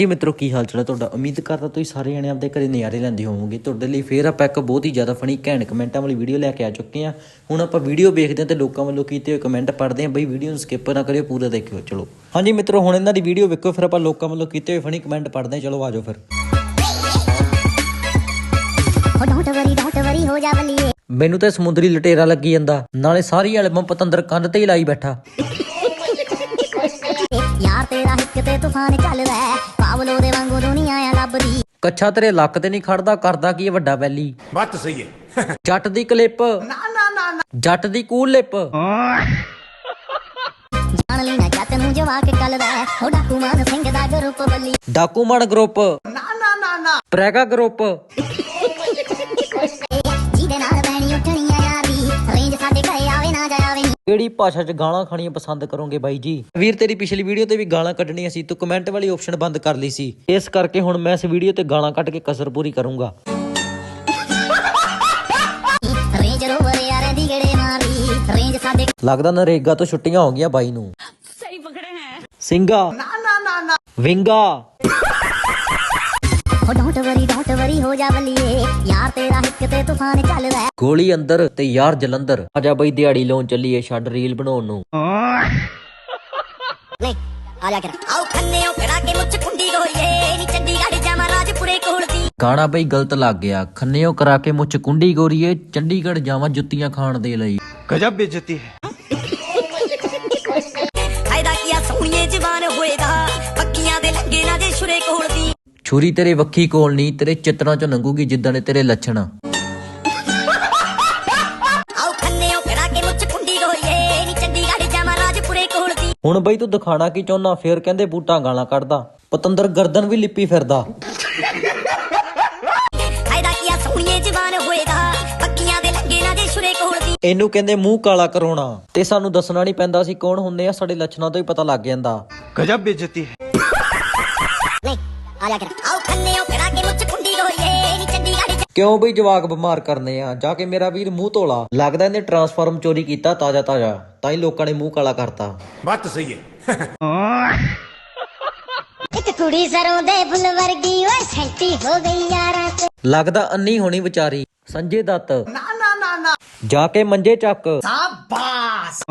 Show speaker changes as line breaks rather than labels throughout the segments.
ਜੀ ਮਿੱਤਰੋ ਕੀ ਹਾਲ ਚਾਲ ਤੁਹਾਡਾ? ਉਮੀਦ ਕਰਦਾ ਤੁਸੀਂ ਸਾਰੇ ਜਣੇ ਆਪਦੇ ਘਰੇ ਨਜ਼ਾਰੇ ਲੈਂਦੇ ਹੋਵੋਗੇ। ਤੁਹਾਡੇ ਲਈ ਫੇਰ ਆਪਾਂ ਇੱਕ ਬਹੁਤ ਹੀ ਜ਼ਿਆਦਾ ਫਨੀ ਘੈਂਟ ਕਮੈਂਟਾਂ ਵਾਲੀ ਵੀਡੀਓ ਲੈ ਕੇ ਆ ਚੁੱਕੇ ਹਾਂ। ਹੁਣ ਆਪਾਂ ਵੀਡੀਓ ਵੇਖਦੇ ਹਾਂ ਤੇ ਲੋਕਾਂ ਵੱਲੋਂ ਕੀਤੇ ਹੋਏ ਕਮੈਂਟ ਪੜ੍ਹਦੇ ਹਾਂ। ਬਈ ਵੀਡੀਓ ਨੂੰ ਸਕਿਪ ਨਾ ਕਰਿਓ ਪੂਰਾ ਦੇਖਿਓ ਚਲੋ। ਹਾਂਜੀ ਮਿੱਤਰੋ ਹੁਣ ਇਹਨਾਂ ਦੀ ਵੀਡੀਓ ਵੇਖੋ ਫਿਰ ਆਪਾਂ ਲੋਕਾਂ ਵੱਲੋਂ ਕੀਤੇ ਹੋਏ ਫਨੀ ਕਮੈਂਟ ਪੜ੍ਹਦੇ ਹਾਂ। ਚਲੋ ਆਜੋ ਫਿਰ।
ਹੋ ਡੋਂਟ ਵਰੀ ਡੋਂਟ ਵਰੀ ਹੋ ਜਾ ਬਲੀਏ
ਮੈਨੂੰ ਤਾਂ ਸਮੁੰਦਰੀ ਲਟੇਰਾ ਲੱਗੀ ਜਾਂਦਾ। ਨਾਲੇ ਸਾਰੀ ਐਲਬਮ ਪਤੰਦਰ ਕੰਧ ਤੇ ਹੀ ਲਾਈ ਬੈਠਾ।
ਯਾਰ ਤੇਰਾ ਹਿੱਕ ਤੇ ਤੂਫਾਨ ਚੱਲਦਾ
ਕੱਛਾ ਤੇਰੇ ਲੱਕ ਤੇ ਨਹੀਂ ਖੜਦਾ ਕਰਦਾ ਕੀ ਇਹ ਵੱਡਾ ਬੈਲੀ?
ਬੱਤ ਸਹੀ ਹੈ।
ਜੱਟ ਦੀ ਕਲਿੱਪ। ਨਾ ਨਾ ਨਾ ਜੱਟ ਦੀ ਕੂਲ ਲਿਪ।
ਜਾਣ ਲਈ ਨਾ ਜੱਟ ਨੂੰ ਜਵਾ ਕੇ ਕੱਲਦਾ ਉਹ ਡਾਕੂ ਮਾਨ ਸਿੰਘ ਦਾ ਗਰੁੱਪ ਬੱਲੀ।
ਡਾਕੂ ਮਾਨ ਗਰੁੱਪ ਨਾ ਨਾ ਨਾ। ਪ੍ਰੈਗਾ ਗਰੁੱਪ। ਕਿਹੜੀ ਭਾਸ਼ਾ 'ਚ ਗਾਲਾਂ ਖਾਣੀਆਂ ਪਸੰਦ ਕਰੋਗੇ ਬਾਈ ਜੀ? ਵੀਰ ਤੇਰੀ ਪਿਛਲੀ ਵੀਡੀਓ ਤੇ ਵੀ ਗਾਲਾਂ ਕੱਢਣੀਆਂ ਸੀ ਤੂੰ ਕਮੈਂਟ ਵਾਲੀ ਆਪਸ਼ਨ ਬੰਦ ਕਰ ਲਈ ਸੀ। ਇਸ ਕਰਕੇ ਹੁਣ ਮੈਂ ਇਸ ਵੀਡੀਓ ਤੇ ਗਾਲਾਂ ਕੱਢ ਕੇ ਕਸਰ ਪੂਰੀ ਕਰੂੰਗਾ।
ਰੇਂਜ ਰੋਵਰ ਯਾਰ ਦੀ ਗੜੇ ਮਾਰੀ ਰੇਂਜ ਸਾਡੇ
ਲੱਗਦਾ ਨਰੇਗਾ ਤੋਂ ਛੁੱਟੀਆਂ ਹੋ ਗਈਆਂ ਬਾਈ ਨੂੰ।
ਸਹੀ ਪਕੜੇ ਹੈ।
ਸਿੰਘਾ ਨਾ ਨਾ ਨਾ ਨਾ। ਵਿੰਗਾ।
ਹੋ
ਗੋਲੀ ਅੰਦਰ ਤੇ ਯਾਰ ਜਲੰਧਰ। ਆਜਾ ਬਈ ਦਿਹਾੜੀ ਲਾਉਣ ਚੱਲੀਏ ਛੱਡ ਰੀਲ ਬਣਾਉਣ ਨੂੰ। ਗਾਣਾ ਬਈ ਗਲਤ ਲੱਗ ਗਿਆ। ਖੰਨਿਓ ਕਰਾ ਕੇ ਮੁੱਛ ਕੁੰਡੀ ਗੋਰੀਏ ਚੰਡੀਗੜ੍ਹ ਜਾਵਾਂ ਜੁੱਤੀਆਂ ਖਾਣ ਦੇ ਲਈ।
ਗਜਬ ਬੇਇੱਜ਼ਤੀ ਹੈ।
ਫਾਇਦਾ ਕੀਆ ਸੋਹਣੀਏ ਜਵਾਨ ਹੋਏਗਾ ਪੱਕੀਆਂ ਦੇ ਲੱਗੇ ਨਾ ਜੇ ਸ਼ੁਰੇ ਕੋਲ
ਛੁਰੀ ਤੇਰੇ ਵੱਖੀ ਕੋਲ ਨਹੀਂ ਤੇਰੇ ਚਿੱਤਰਾਂ ਚੋਂ ਲੰਘੂਗੀ ਜਿੱਦਾਂ ਦੇ ਤੇਰੇ ਲੱਛਣ। ਹੁਣ ਬਈ ਤੂੰ ਦਿਖਾਣਾ ਕੀ ਚਾਹੁੰਨਾ ਫੇਰ ਕਹਿੰਦੇ ਬੂਟਾ ਗਾਲਾਂ ਕੱਢਦਾ। ਪਤੰਦਰ ਗਰਦਨ ਵੀ ਲਿੱਪੀ ਫਿਰਦਾ। ਇਹਨੂੰ ਕਹਿੰਦੇ ਮੂੰਹ ਕਾਲਾ ਕਰਾਉਣਾ। ਤੇ ਸਾਨੂੰ ਦੱਸਣਾ ਨਹੀਂ ਪੈਂਦਾ ਸੀ ਕੌਣ ਹੁੰਦੇ ਆ ਸਾਡੇ ਲੱਛਣਾਂ ਤੋਂ ਹੀ ਪਤਾ ਲੱਗ ਜਾਂਦਾ।
ਗਜਬ ਬੇਇੱਜ਼ਤੀ ਹੈ।
ਕਿਉਂ ਬਈ ਜਵਾਕ ਬਿਮਾਰ ਕਰਨੇ ਆ? ਜਾ ਕੇ ਮੇਰਾ ਵੀਰ ਮੂੰਹ ਧੋਲਾ। ਲੱਗਦਾ ਇਹਨੇ ਟਰਾਂਸਫਾਰਮ ਚੋਰੀ ਕੀਤਾ ਤਾਜ਼ਾ ਤਾਜ਼ਾ। ਤਾਂ ਹੀ ਲੋਕਾਂ ਨੇ ਮੂੰਹ ਕਾਲਾ ਕਰਤਾ।
ਬਾਤ ਸਹੀ ਹੈ।
ਇੱਕ ਕੁੜੀ ਸਰੋਂ ਦੇ ਫੁੱਲ ਵਰਗੀ ਓਏ ਸੈਂਟੀ ਹੋ ਗਈ ਯਾਰਾਂ ਤੇ
ਲੱਗਦਾ ਅੰਨੀ ਹੋਣੀ ਵਿਚਾਰੀ। ਸੰਜੇ ਦੱਤ। ਨਾ ਨਾ ਨਾ ਨਾ। ਜਾ ਕੇ ਮੰਜੇ ਚੱਕ। ਸ਼ਾਬਾਸ਼।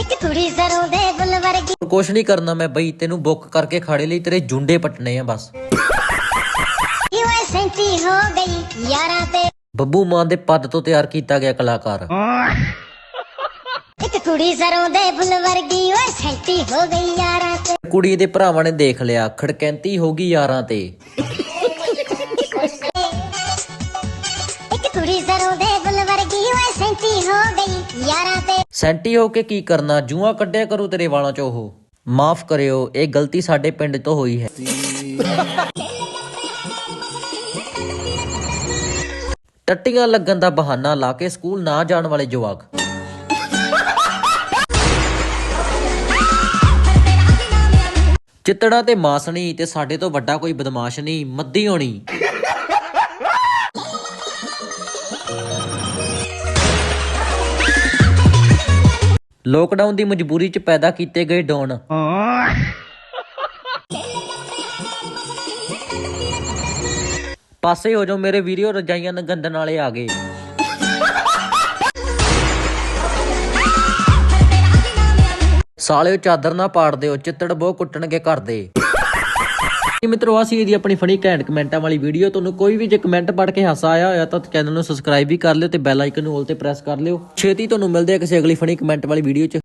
ਇੱਕ ਕੁੜੀ ਸਰੋਂ ਦੇ ਵਰਗੀ
ਕੁਛ ਨਹੀਂ ਕਰਨਾ ਮੈਂ ਬਈ ਤੈਨੂੰ ਬੁੱਕ ਕਰਕੇ ਖਾੜੇ ਲਈ ਤੇਰੇ ਜੁੰਡੇ ਪਟਨੇ ਆ ਬਸ।
ਓਏ ਸੈਂਟੀ ਹੋ ਗਈ ਯਾਰਾਂ ਤੇ।
ਬੱਬੂ ਮਾਨ ਦੇ ਪਦ ਤੋਂ ਤਿਆਰ ਕੀਤਾ ਗਿਆ ਕਲਾਕਾਰ।
ਇੱਕ ਕੁੜੀ ਸਰੋਂ ਦੇ ਫੁੱਲ ਵਰਗੀ ਓਏ ਸੈਂਟੀ ਹੋ ਗਈ ਯਾਰਾਂ ਤੇ।
ਕੁੜੀ ਦੇ ਭਰਾਵਾਂ ਨੇ ਦੇਖ ਲਿਆ ਖੜਕੈਂਤੀ
ਹੋ ਗਈ ਯਾਰਾਂ ਤੇ।
ਸੈਂਟੀ ਹੋ ਕੇ ਕੀ ਕਰਨਾ? ਜੂਆਂ ਕੱਢਿਆ ਕਰੂ ਤੇਰੇ ਵਾਲਾਂ ਚੋਂ ਉਹ। ਮਾਫ ਕਰਿਓ, ਇਹ ਗਲਤੀ ਸਾਡੇ ਪਿੰਡ ਤੋਂ ਹੋਈ ਹੈ। ਟੱਟੀਆਂ ਲੱਗਣ ਦਾ ਬਹਾਨਾ ਲਾ ਕੇ ਸਕੂਲ ਨਾ ਜਾਣ ਵਾਲੇ ਜਵਾਕ। ਚਿੱਤੜਾ ਤੇ ਮਾਸਣੀ ਤੇ ਸਾਡੇ ਤੋਂ ਵੱਡਾ ਕੋਈ ਬਦਮਾਸ਼ ਨਹੀਂ, ਮੱਦੀ ਹੋਣੀ। ਲੋਕਡਾਊਨ ਦੀ ਮਜਬੂਰੀ ਚ ਪੈਦਾ ਕੀਤੇ ਗਏ ਡੌਨ ਪਾਸੇ ਹੋ ਜਾਓ ਮੇਰੇ ਵੀਡੀਓ ਰਜਾਈਆਂ ਨਗੰਦਨ ਵਾਲੇ ਆ ਗਏ। ਸਾਲਿਓ ਚਾਦਰ ਨਾ ਪਾੜ ਦਿਓ, ਚਿੱਤੜ ਬਹੁ ਕੁੱਟਣਗੇ ਘਰ ਦੇ। ਜੀ ਮਿੱਤਰੋ ਆ ਸੀ ਇਹਦੀ ਆਪਣੀ ਫਨੀ ਘੈਂਟ ਕਮੈਂਟਾਂ ਵਾਲੀ ਵੀਡੀਓ ਤੁਹਾਨੂੰ ਕੋਈ ਵੀ ਜੇ ਕਮੈਂਟ ਪੜ੍ਹ ਕੇ ਹਾਸਾ ਆਇਆ ਹੋਇਆ, ਤਾਂ ਚੈਨਲ ਨੂੰ ਸਬਸਕ੍ਰਾਈਬ ਵੀ ਕਰ ਲਿਓ ਤੇ ਬੈਲ ਆਈਕਨ ਨੂੰ ਆਲ ਤੇ ਪ੍ਰੈਸ ਕਰ ਲਿਓ। ਛੇਤੀ ਤੁਹਾਨੂੰ ਮਿਲਦੇ ਆ ਕਿਸੇ ਅਗਲੀ ਫਨੀ ਕਮੈਂਟ ਵਾਲੀ ਵੀਡੀਓ 'ਚ।